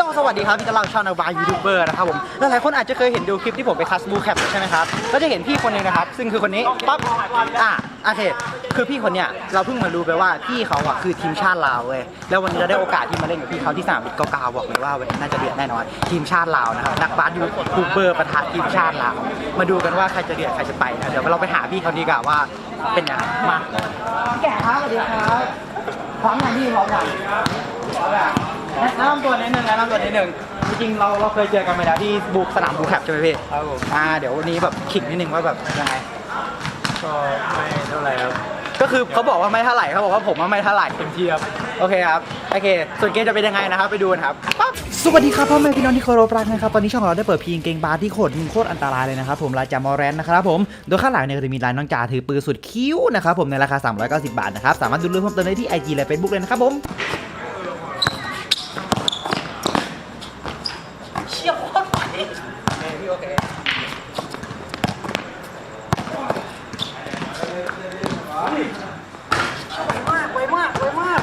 โยสวัสดีครับพี่กำลังชาวนาบายยูทูบเบอร์นะครับผมหลายๆคนอาจจะเคยเห็นดูคลิปที่ผมไปคัสบูแคปใช่ไหมครับก็จะเห็นพี่คนหนึงนะครับ ซึ่งคือคนนี้ปั๊บอะโอเคคือพี่คนเนี้ยเราเพิ่งมารู้ไปว่าพี่เขาอะคือทีมชาติลาวเว้ยแล้ววันนี้เราได้โอกาสที่มาเล่นกับพี่เขาที่สนามบินเกาๆบอกเลยว่าวันนี้น่าจะเดือดแน่นอนทีมชาติลาวนะครับนักบาสยูทูบเบอร์ประทะทีมชาติลาวมาดูกันว่าใครจะเดือดใครจะไปนะเดี๋ยวเราไปหาพี่เขาดีกว่าว่าเป็นยังไงมาแก่ครับสวัสดีครับพร้อมยังพี่พร้อมยัง แนะนำตัวนิดนึงแนะนำตัวนิดนึงจริงๆเราเราเคยเจอกันมาแล้วที่บุกสนามบูแคปใช่ไหมพี่ครับผมอ่าเดี๋ยววันนี้แบบขิงนิดนึงว่าแบบยังไง ก็ไม่เท่าไหร่ครับก็คือเขาบอกว่าไม่เท่าไหร่เขาบอกว่าผมว่าไม่เท่าไหร่ เต็มที่ครับโอเคครับ โอเค ส่วนเกมจะเป็นยังไงนะครับ ไปดูกันครับปั๊บสวัสดีครับพ่อแม่พี่น้องที่เคารพรักนะครับ ตอนนี้ช่องของเราได้เปิดพีงเกงบาร์ที่โคตรโคตรอันตรายเลยนะครับผมราจามอแรนนะครับผม โดยข้างหลังเนี่ยก็จะมีลายน้องจ่าถือปืนสุดคิ้วนะครับผมในราคา 390 บาทนะครับ สามารถดูเรื่องเพิ่มเติมได้ที่ IG และ Facebook เลยนะครับผมเชี่ยโคตรไหวพี่โอเค มากไวมากไวมาก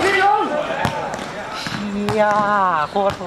พี่ลงเชีย โค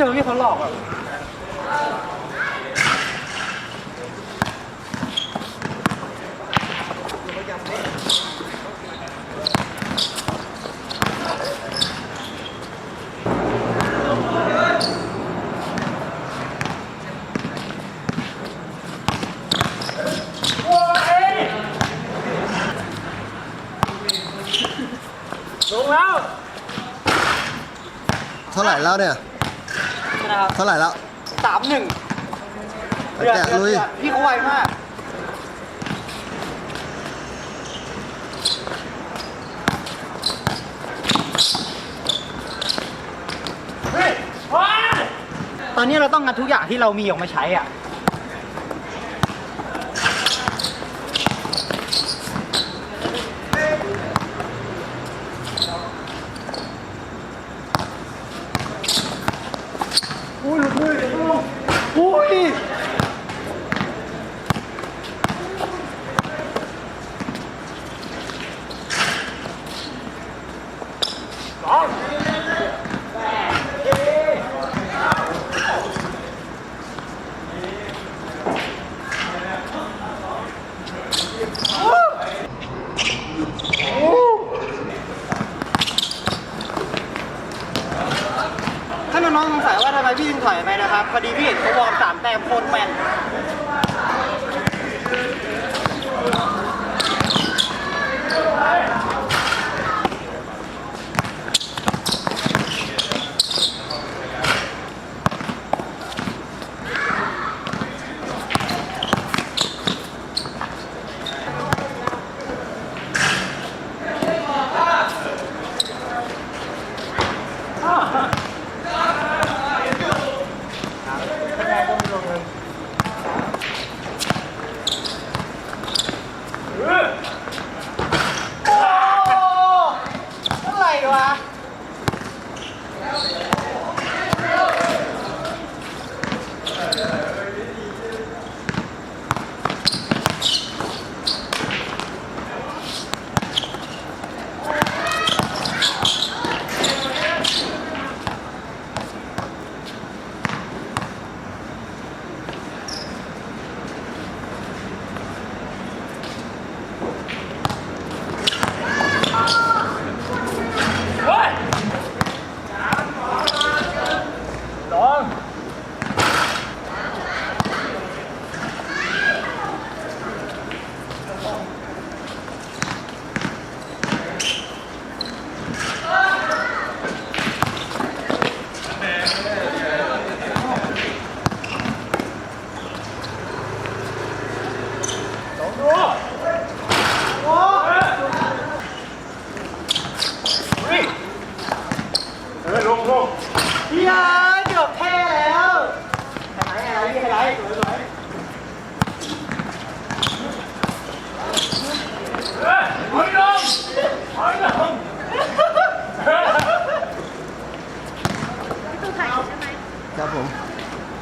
ตรโหดพี่โดนพี่เขาหลอกอะลงแล้ว เท่าไหร่แล้วเนี่ย นะครับเท่าไหร่แล้วสามหนึ่งไปแกะลุยพี่เขาไวมากตอนนี้เราต้องงัดทุกอย่างที่เรามีออกมาใช้อะ อุ้ยหลุดมือหลุดมือ อุ้ยถ้าน้องๆสงสัยว่าทำไมพี่ถึงถอยไปนะครับ พอดีพี่เห็นเขาวอร์ม แต่คนแปด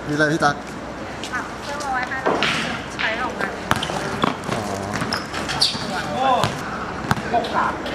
มนอะไรพี่ตั๊กค่ะเครื่องเอาไว้ให้เราใช้ออกงานอ๋อย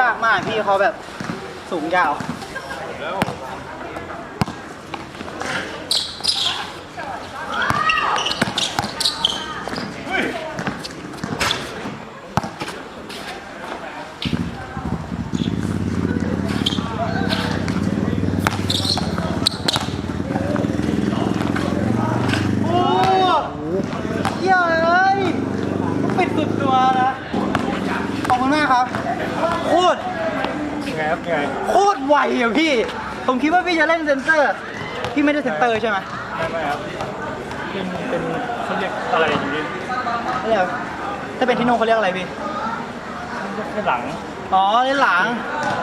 ยากมากพี่เขาแบบสูงยาว โอ้เหี้ยเลยปิดสุดตัวนะ ขอบคุณมากครับ โคตร ยังไงครับยังไง โคตรไวอะพี่ ผมคิดว่าพี่จะเล่นเซนเตอร์ พี่ไม่ได้เซนเตอร์ใช่ไหมไม่ไม่ครับเป็นเป็นเขาเรียกอะไรอยู่นี่เรียกถ้าเป็นที่โน่เขาเรียกอะไรพี่แค่หลัง อ๋อเล่นหลัง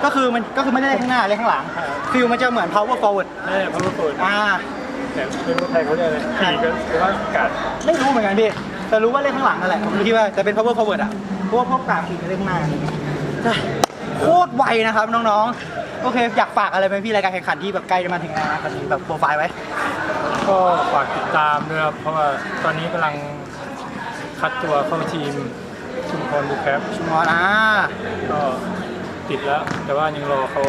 ก็คือมันก็คือไม่ได้เล่นข้างหน้าเล่นข้างหลัง ฟิลมันจะเหมือน power forward ไม่ใช่พัลโเปิดอ่าแต่เป็นคนไทยเขาเรียกอะไรขี่ก็หรือว่ากัดไม่รู้เหมือนกันพี่ แต่รู้ว่าเล่นข้างหลังนั่นแหละ ผมคิดว่าจะเป็น power forward อะเพราะว่าพวกกาขี่จะเล่นข้างหน้าใช่โคตรไวนะครับน้องๆ โอเค อยากฝากอะไรไหมพี่รายการแข่งขันที่แบบใกล้จะมาถึงแล้วนะครับแบบโปรไฟล์ไว้ ก็ฝากติดตามด้วยครับ เพราะว่าตอนนี้กำลังคัดตัวเข้าทีมชุมพรบูแคปชุมพรอ่าก็ติดแล้ว แต่ว่ายังรอเขา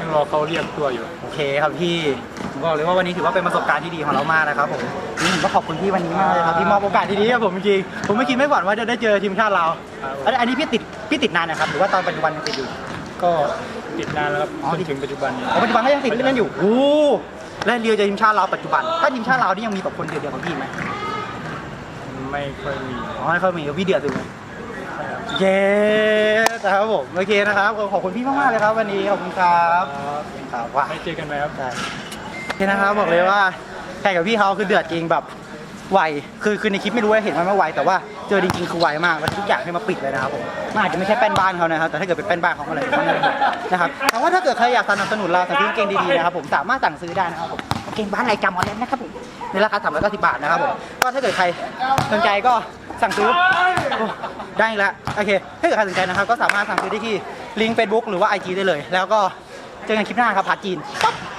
ยังรอเขาเรียกตัวอยู่ โอเคครับพี่ผมบอกเลยว่าวันนี้ถือว่าเป็นประสบการณ์ที่ดีของเรามากนะครับผมนี่ผมก็ขอบคุณพี่วันนี้มากเลยครับที่มอบโอกาสดีๆให้ผมจริงๆผมไม่คิดไม่ฝันว่าจะได้เจอทีมชาติเราครับอันอันนี้พี่ติดพี่ติดนานนะครับหรือว่าตอนปัจจุบันยังติดอยู่ ก็ติดนานแล้วครับอ๋อจนถึงปัจจุบันนี้อ๋อปัจจุบันก็ยังติดเล่นอยู่โอ้และเรียวเจอทีมชาติเราปัจจุบัน ถ้าทีมชาติเรานี่ยังมีแบบคนเดือดเดียวกับพี่ไหมไม่ค่อยมีอ๋อไม่ค่อยมีพี่เดือดดูไหมใช่ครับเย้ครับผมโอเคนะครับขอบคุณพี่มากๆเลยครับ วันนี้ขอบคุณครับครับว่าไม่เจอกันไหมครับใช่นี่นะครับบอกเลยว่าแข่งกับพี่เขาคือเดือดจริงแบบไวคือคือในคลิปไม่รู้ว่าเห็นมันไม่ไวแต่ว่าเจอจริงๆคือไวมากแล้วทุกอย่างให้มาปิดเลยนะครับผมมันอาจจะไม่ใช่แป้นบ้านเขานะครับแต่ถ้าเกิดเป็นแป้นบ้านเขาอะไรก็น่าจะดีนะครับแต่ว่าถ้าเกิดใครอยากสนับสนุนเราสั่งซื้อกางเกงดีๆนะครับผมสามารถสั่งซื้อได้นะครับผมกางเกงบ้านไรจำออนไลน์นะครับผมในราคา390บบาทนะครับผมก็ถ้าเกิดใครสนใจก็สั่งซื้อได้แล้วโอเคถ้าเกิดใครสนใจนะครับก็สามารถสั่งซื้อได้ที่ลิงก์ Facebook หรือว่า IG ได้เลย แล้วก็เจอกันคลิปหน้าครับพาร์ทจีน